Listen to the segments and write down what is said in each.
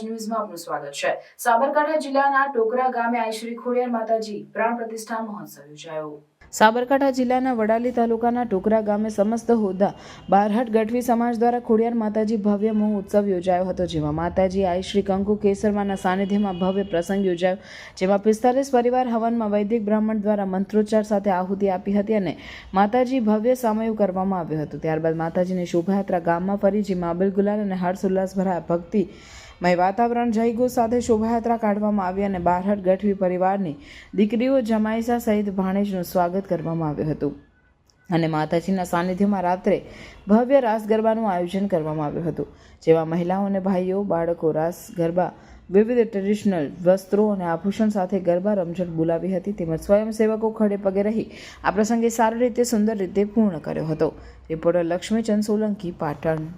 તાજ ન્યૂઝમાં આપનું સ્વાગત છે. સાબરકાંઠા જિલ્લાના ટોકરા ગામે આઈ શ્રી ખોડિયાર માતાજી પ્રાણ પ્રતિષ્ઠા મહોત્સવ યોજાયો. સાબરકાંઠા જિલ્લાના વડાલી તાલુકાના ટોકરા ગામે સમસ્ત હોદ્દા બારહટ ગઢવી સમાજ દ્વારા ખોડિયાર માતાજી ભવ્ય મોહ ઉત્સવ યોજાયો હતો, જેમાં માતાજી આઈ શ્રી કંકુ કેસરમાના સાનિધ્યમાં ભવ્ય પ્રસંગ યોજાયો, જેમાં પિસ્તાલીસ પરિવાર હવનમાં વૈદિક બ્રાહ્મણ દ્વારા મંત્રોચ્ચાર સાથે આહુતિ આપી હતી અને માતાજી ભવ્ય સામયું કરવામાં આવ્યું હતું. ત્યારબાદ માતાજીની શોભાયાત્રા ગામમાં ફરી જે અબિલ ગુલાલ અને હર્ષોલ્લાસ ભરાયા ભક્તિ મય વાતાવરણ જયગુ સાથે શોભાયાત્રા કાઢવામાં આવી અને બારહટ ગઢવી પરિવારની દીકરીઓ જમાઈસા સહિત ભાણેજનું સ્વાગત કરવામાં આવ્યું હતું. અને માતાજીના સાનિધ્યમાં રાત્રે ભવ્ય રાસ ગરબાનું આયોજન કરવામાં આવ્યું હતું, જેમાં મહિલાઓ અને ભાઈઓ, બાળકો, રાસ ગરબા, વિવિધ ટ્રેડિશનલ વસ્ત્રો અને આભૂષણ સાથે ગરબા રમઝટ બોલાવી હતી. તેમજ સ્વયંસેવકો ખડે પગે રહી આ પ્રસંગે સારી રીતે, સુંદર રીતે પૂર્ણ કર્યો હતો. રિપોર્ટર લક્ષ્મીચંદ સોલંકી પાટણ.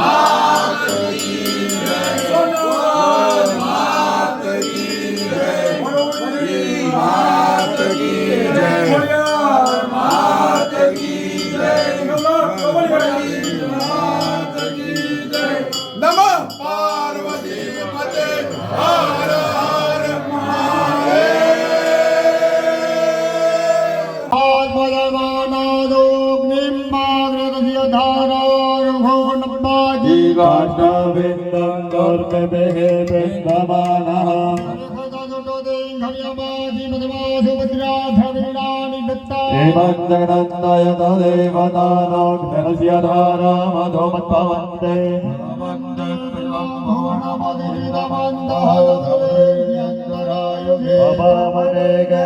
아! जीवाष्टविन्दं गर्भेः बृन्दमानः एवं जगदन्तय तदेवतानाग्नस्य धारा मधुमत्पवन्ते अपामने गे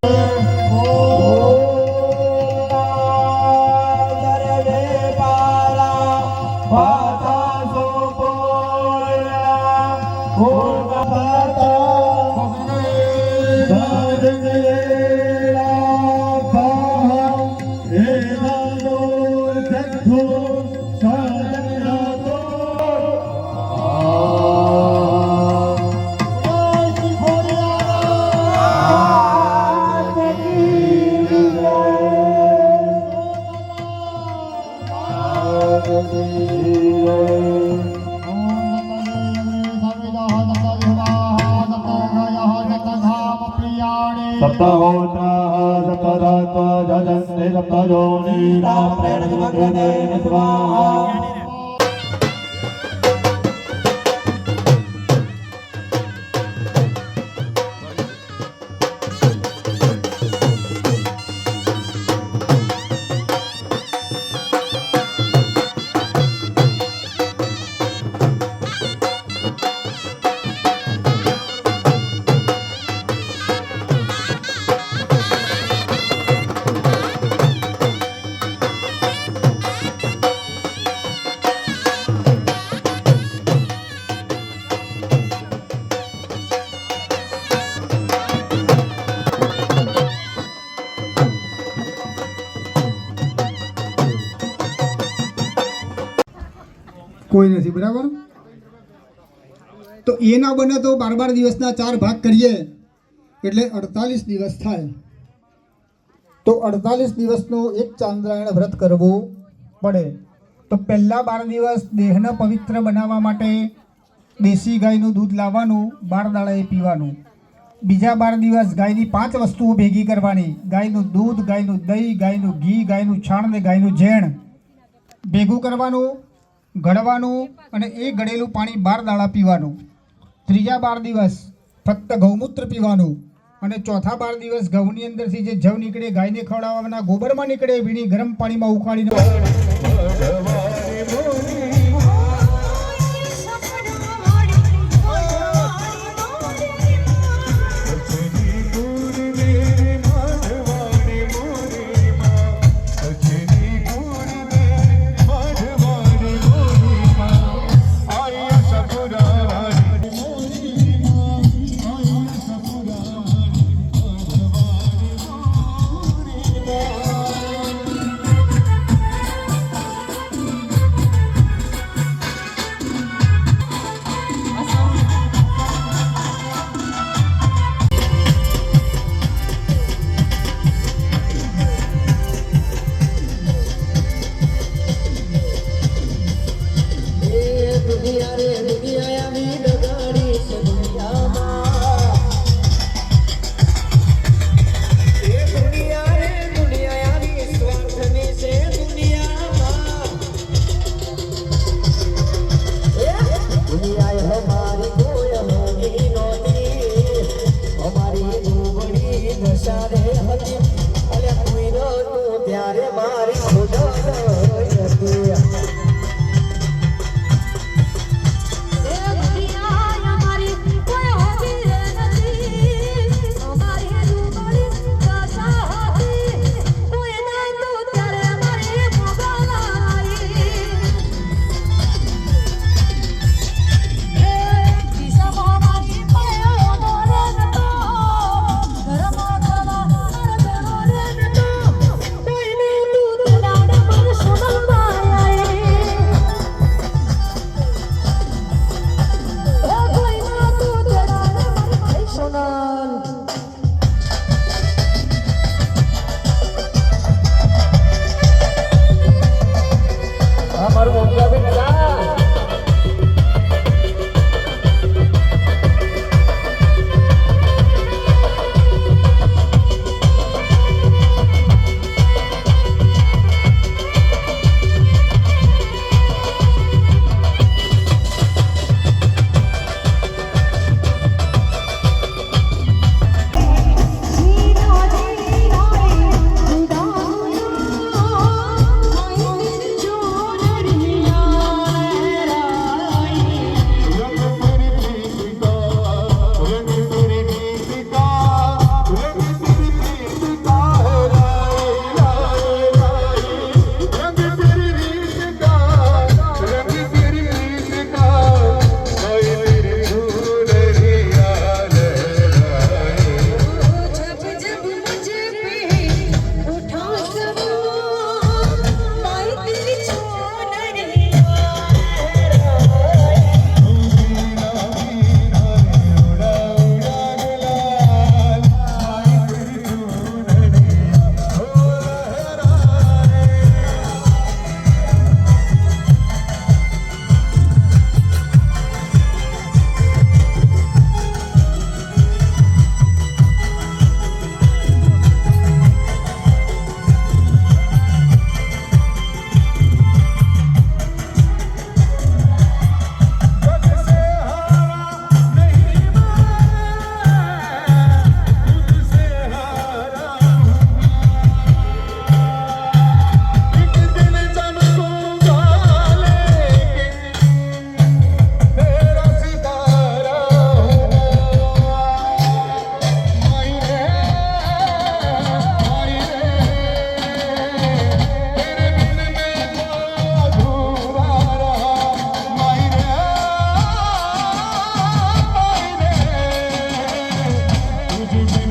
सप्तहोता सप्तरात्वा जजन्ते सप्तयोनीनां प्रेणसमग्रणे स्वाहा કોઈ નથી, બરાબર? તો એ ના બને તો બાર બાર દિવસના ચાર ભાગ કરીએ, એટલે અડતાલીસ દિવસ થાય. તો અડતાલીસ દિવસનો એક ચાંદ્રાયણ વ્રત કરવું પડે. તો પહેલા બાર દિવસ દેહને પવિત્ર બનાવવા માટે દેશી ગાયનું દૂધ લાવવાનું, બાર દાડાએ પીવાનું. બીજા બાર દિવસ ગાયની પાંચ વસ્તુઓ ભેગી કરવાની. ગાયનું દૂધ, ગાયનું દહીં, ગાયનું ઘી, ગાયનું છાણ ને ગાયનું ઝેણ. ભેગું કરવાનું. ગળવાનું અને એ ગળેલું પાણી બાર દાડા પીવાનું. ત્રીજા બાર દિવસ ફક્ત ગૌમૂત્ર પીવાનું અને ચોથા બાર દિવસ ઘઉંની અંદરથી જે જવ નીકળે ગાયને ખવડાવવાના ગોબરમાં નીકળે, વીણી ગરમ પાણીમાં ઉકાળીને do, you.